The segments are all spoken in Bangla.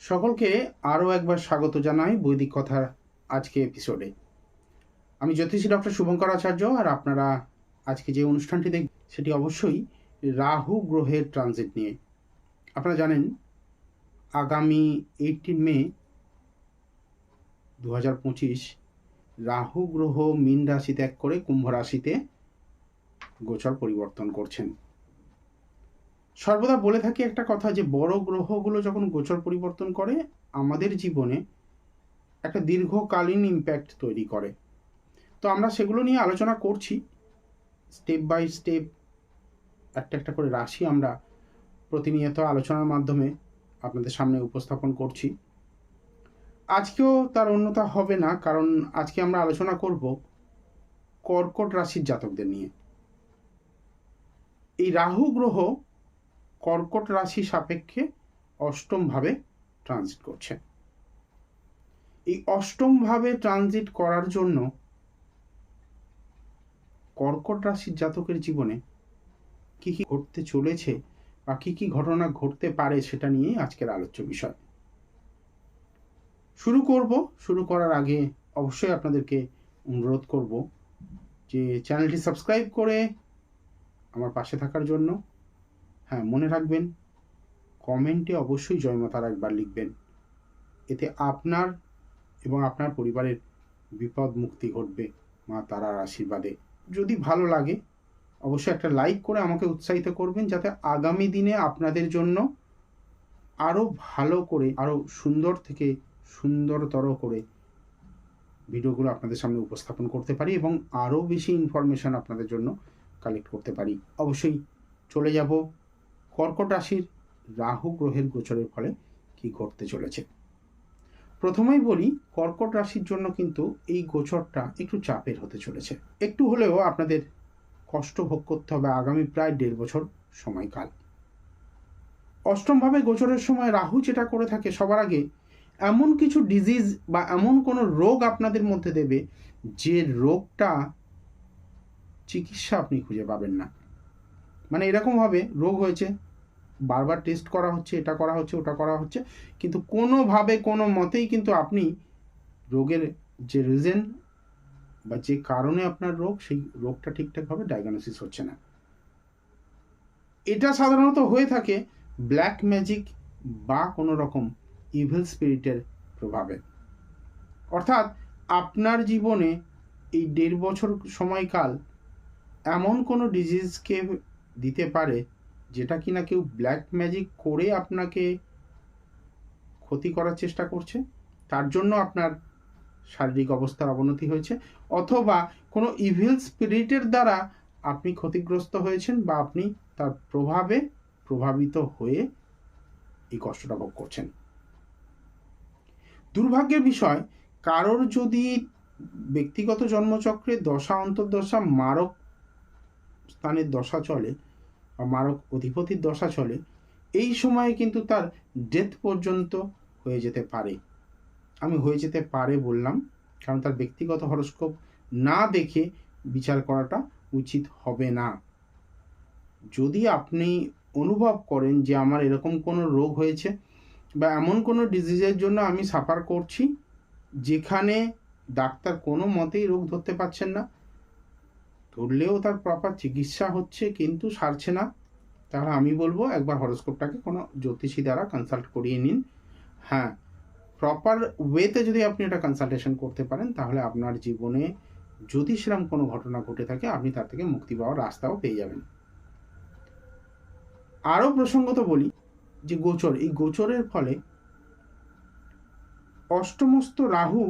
সকলকে আরও একবার স্বাগত জানাই বৈদিক কথার আজকে এপিসোডে আমি জ্যোতিষী ডক্টর শুভঙ্কর আচার্য আর আপনারা আজকে যে অনুষ্ঠানটি দেখ, সেটি অবশ্যই রাহু গ্রহের ট্রানজিট নিয়ে। আপনারা জানেন, আগামী এইটিন মে দু হাজার পঁচিশ রাহু গ্রহ মীন রাশি ত্যাগ করে কুম্ভ রাশিতে গোচর পরিবর্তন করছেন। সর্বদা বলে থাকি একটা কথা যে, বড় গ্রহগুলো যখন গোচর পরিবর্তন করে, আমাদের জীবনে একটা দীর্ঘকালীন ইম্প্যাক্ট তৈরি করে। তো আমরা সেগুলো নিয়ে আলোচনা করছি। স্টেপ বাই স্টেপ একটা একটা করে রাশি আমরা প্রতিনিয়ত আলোচনার মাধ্যমে আপনাদের সামনে উপস্থাপন করছি। আজকেও তার অন্যতা হবে না, কারণ আজকে আমরা আলোচনা করব কর্কট রাশির জাতকদের নিয়ে। এই রাহু গ্রহ কর্কট রাশি সাপেক্ষে অষ্টমভাবে ট্রানজিট করছে। এই অষ্টমভাবে ট্রানজিট করার জন্য কর্কট রাশির জাতকের জীবনে কি কি ঘটতে চলেছে বা কি কি ঘটনা ঘটতে পারে সেটা নিয়ে আজকের আলোচ্য বিষয়। শুরু করব, শুরু করার আগে অবশ্যই আপনাদেরকে অনুরোধ করব যে চ্যানেলটি সাবস্ক্রাইব করে আমার পাশে থাকার জন্য হ্যাঁ মনে রাখবেন কমেন্টে অবশ্যই জয়মাতার একবার লিখবেন। এতে আপনার এবং আপনার পরিবারের বিপদ মুক্তি ঘটবে মা তারার আশীর্বাদে। যদি ভালো লাগে, অবশ্যই একটা লাইক করে আমাকে উৎসাহিত করবেন যাতে আগামী দিনে আপনাদের জন্য আরও ভালো করে আরও সুন্দর থেকে সুন্দরতর করে ভিডিওগুলো আপনাদের সামনে উপস্থাপন করতে পারি এবং আরও বেশি ইনফরমেশন আপনাদের জন্য কালেক্ট করতে পারি। অবশ্যই চলে যাব। কর্কট রাশির রাহু গ্রহের গোচরের ফলে কি ঘটতে চলেছে? প্রথমেই বলি, কর্কট রাশির জন্য কিন্তু এই গোচরটা একটু চাপের হতে চলেছে। একটু হলেও আপনাদের কষ্ট ভোগ করতে হবে আগামী প্রায় দেড় বছর সময়কাল। অষ্টমভাবে গোচরের সময় রাহু যেটা করে থাকে সবার আগে, এমন কিছু ডিজিজ বা এমন কোনো রোগ আপনাদের মধ্যে দেবে যে রোগটা চিকিৎসা আপনি খুঁজে পাবেন না। মানে এরকমভাবে রোগ হয়েছে বারবার টেস্ট করা হচ্ছে, এটা করা হচ্ছে, ওটা করা হচ্ছে। কিন্তু কোনোভাবে, কোনো মতেই কিন্তু আপনি রোগের যে রিজন বা যে কারণে আপনার রোগ, সেই রোগটা ঠিকঠাকভাবে ডায়াগনোসিস হচ্ছে না। এটা সাধারণত হয়ে থাকে ব্ল্যাক ম্যাজিক বা কোনো রকম ইভিল স্পিরিটের প্রভাবে। অর্থাৎ আপনার জীবনে এই দেড় বছর সময়কাল এমন কোনো ডিজিজকে দিতে পারে যেটা কিনা কেউ ব্ল্যাক ম্যাজিক করে আপনাকে ক্ষতি করার চেষ্টা করছে, তার জন্য আপনার শারীরিক অবস্থার অবনতি হয়েছে, অথবা কোনো ইভিল স্পিরিটের দ্বারা আপনি ক্ষতিগ্রস্ত হয়েছেন বা আপনি তার প্রভাবে প্রভাবিত হয়ে এই কষ্টটা ভোগ করছেন। দুর্ভাগ্যের বিষয়, কারোর যদি ব্যক্তিগত জন্মচক্রে দশা, অন্তর্দশা, মারক স্থানের দশা চলে মারক অধিপতির দশা চলে, এই সময়ে কিন্তু তার ডেথ পর্যন্ত হয়ে যেতে পারে। আমি হয়ে যেতে পারে বললাম, কারণ তার ব্যক্তিগত হরস্কোপ না দেখে বিচার করাটা উচিত হবে না। যদি আপনি অনুভব করেন যে আমার এরকম কোনো রোগ হয়েছে বা এমন কোনো ডিজিজের জন্য আমি সাফার করছি, যেখানে ডাক্তার কোনো মতেই রোগ ধরতে পারছেন না ধরলেও তার প্রপার চিকিৎসা হচ্ছে, কিন্তু সারছে না। তাহলে আমি বলব একবার হরস্কোপটাকে কোনো জ্যোতিষী দ্বারা কনসাল্ট করিয়ে নিন। হ্যাঁ প্রপার ওয়েতে যদি আপনি এটা কনসালটেশন করতে পারেন, তাহলে আপনার জীবনে যদি সেরকম কোনো ঘটনা ঘটে থাকে, আপনি তার থেকে মুক্তি পাওয়ার রাস্তাও পেয়ে যাবেন। আরও প্রসঙ্গত বলি যে গোচর, এই গোচরের ফলে অষ্টমস্ত রাহু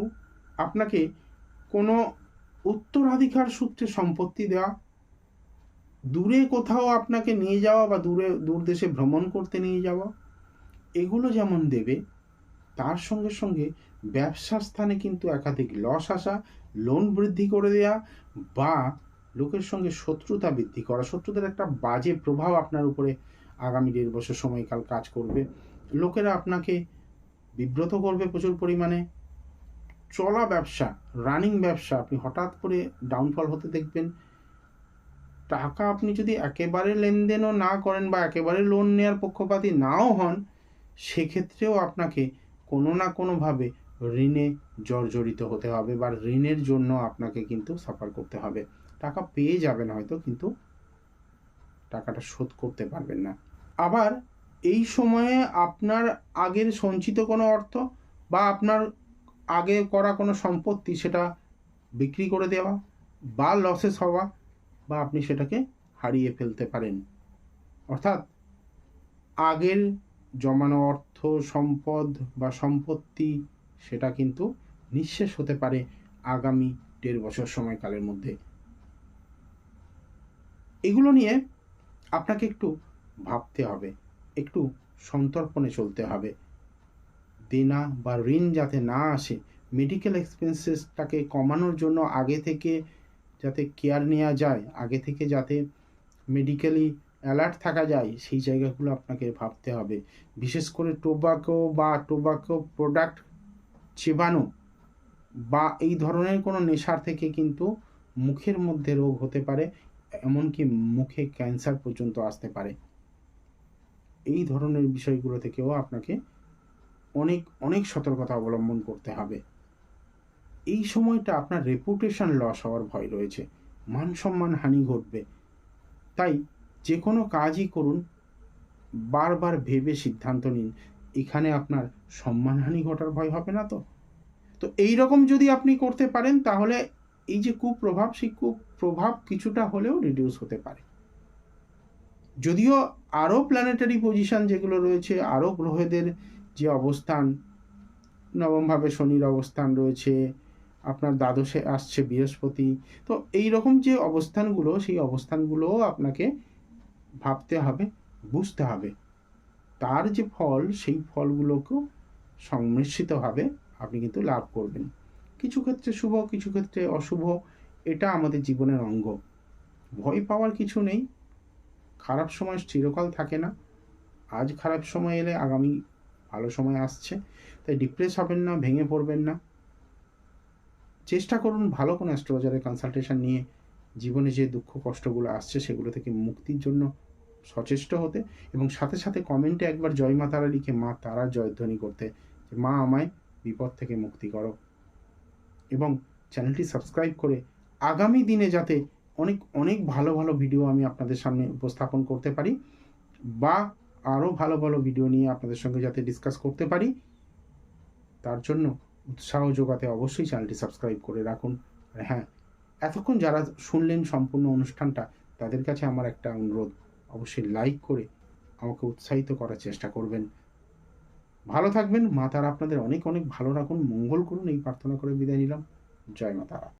আপনাকে কোনো উত্তরাধিকার সূত্রে সম্পত্তি দেওয়া। দূরে কোথাও আপনাকে নিয়ে যাওয়া বা দূরে, দূর দেশে ভ্রমণ করতে নিয়ে যাওয়া, এগুলো যেমন দেবে, তার সঙ্গে সঙ্গে ব্যবসার স্থানে কিন্তু একাধিক লস আসা লোন বৃদ্ধি করে দেয়া বা লোকের সঙ্গে শত্রুতা বৃদ্ধি করা। শত্রুতার একটা বাজে প্রভাব আপনার উপরে আগামী দেড় বছর সময়কাল কাজ করবে। লোকেরা আপনাকে বিব্রত করবে প্রচুর পরিমাণে। চলা ব্যবসা রানিং ব্যবসা, আপনি হঠাৎ করে ডাউনফল হতে দেখবেন। টাকা আপনি যদি একেবারে লেনদেনও না করেন বা একেবারে লোন নেওয়ার পক্ষপাতী নাও হন, সেক্ষেত্রেও আপনাকে কোনো না কোনোভাবে ঋণে জর্জরিত হতে হবে বা ঋণের জন্য আপনাকে কিন্তু সাফার করতে হবে। টাকা পেয়ে যাবেন হয়তো, কিন্তু টাকাটা শোধ করতে পারবেন না। আবার এই সময়ে আপনার আগের সঞ্চিত কোনো অর্থ বা আপনার আগে করা কোনো সম্পত্তি সেটা বিক্রি করে দেওয়া বা লসেস হওয়া বা আপনি সেটাকে হারিয়ে ফেলতে পারেন। অর্থাৎ আগের জমানো অর্থ, সম্পদ বা সম্পত্তি সেটা কিন্তু নিঃশেষ হতে পারে আগামী দেড় বছর সময়কালের মধ্যে। এগুলো নিয়ে আপনাকে একটু ভাবতে হবে, একটু সন্তর্পণে চলতে হবে। দেনা বা ঋণ যাতে না আসে মেডিকেল এক্সপেন্সেসটাকে কমানোর জন্য আগে থেকে যাতে কেয়ার নেওয়া যায়, আগে থেকে যাতে মেডিকেলি অ্যালার্ট থাকা যায়, সেই জায়গাগুলো আপনাকে ভাবতে হবে। বিশেষ করে টোবাকো বা টোবাকো প্রোডাক্ট চেবানো বা এই ধরনের কোনো নেশার থেকে কিন্তু মুখের মধ্যে রোগ হতে পারে, এমনকি মুখে ক্যান্সার পর্যন্ত আসতে পারে। এই ধরনের বিষয়গুলো থেকেও আপনাকে অনেক অনেক সতর্কতা অবলম্বন করতে হবে। এই সময়টা আপনার রেপুটেশন লস হওয়ার ভয় রয়েছে। মান সম্মান হানি ঘটবে। তাই যে কোনো কাজই করুন, বারবার ভেবে সিদ্ধান্ত নিন, এখানে আপনার সম্মানহানি ঘটার ভয় হবে না তো? তো এই রকম যদি আপনি করতে পারেন, তাহলে এই যে কুপ্রভাব, সেই কুপ্রভাব কিছুটা হলেও রিডিউস হতে পারে। যদিও আরও প্ল্যানেটারি পজিশন যেগুলো রয়েছে, আরও গ্রহদের যে অবস্থান, নবমভাবে শনির অবস্থান রয়েছে, আপনার দ্বাদশে আসছে বৃহস্পতি। তো এই রকম যে অবস্থানগুলো, সেই অবস্থানগুলোও আপনাকে ভাবতে হবে, বুঝতে হবে। তার যে ফল, সেই ফলগুলোকেও সংমিশ্রিতভাবে আপনি কিন্তু লাভ করবেন। কিছু ক্ষেত্রে শুভ, কিছু ক্ষেত্রে অশুভ, এটা আমাদের জীবনের অঙ্গ। ভয় পাওয়ার কিছু নেই। খারাপ সময় চিরকাল থাকে না। আজ খারাপ সময় এলে আগামী ভালো সময় আসছে, তাই ডিপ্রেস হবেন না, ভেঙে পড়বেন না। চেষ্টা করুন ভালো কোনো অ্যাস্ট্রোলজারের কনসালটেশন নিয়ে জীবনে যে দুঃখ কষ্টগুলো আসছে সেগুলো থেকে মুক্তির জন্য সচেষ্ট হতে এবং সাথে সাথে কমেন্টে একবার জয় মা তারা লিখে, মা তারা জয়ধ্বনি করতে, যে মা আমায় বিপদ থেকে মুক্তি করো। এবং চ্যানেলটি সাবস্ক্রাইব করে আগামী দিনে যাতে অনেক অনেক ভালো ভালো ভিডিও আমি আপনাদের সামনে উপস্থাপন করতে পারি বা আরও ভালো ভালো ভিডিও নিয়ে আপনাদের সঙ্গে যাতে ডিসকাস করতে পারি। তার জন্য উৎসাহ যোগাতে অবশ্যই চ্যানেলটি সাবস্ক্রাইব করে রাখুন। আর হ্যাঁ এতক্ষণ যারা শুনলেন সম্পূর্ণ অনুষ্ঠানটা, তাদের কাছে আমার একটা অনুরোধ। অবশ্যই লাইক করে আমাকে উৎসাহিত করার চেষ্টা করবেন। ভালো থাকবেন। মা তারা আপনাদের অনেক অনেক ভালো রাখুন। মঙ্গল করুন। এই প্রার্থনা করে বিদায় নিলাম। জয় মা তারা।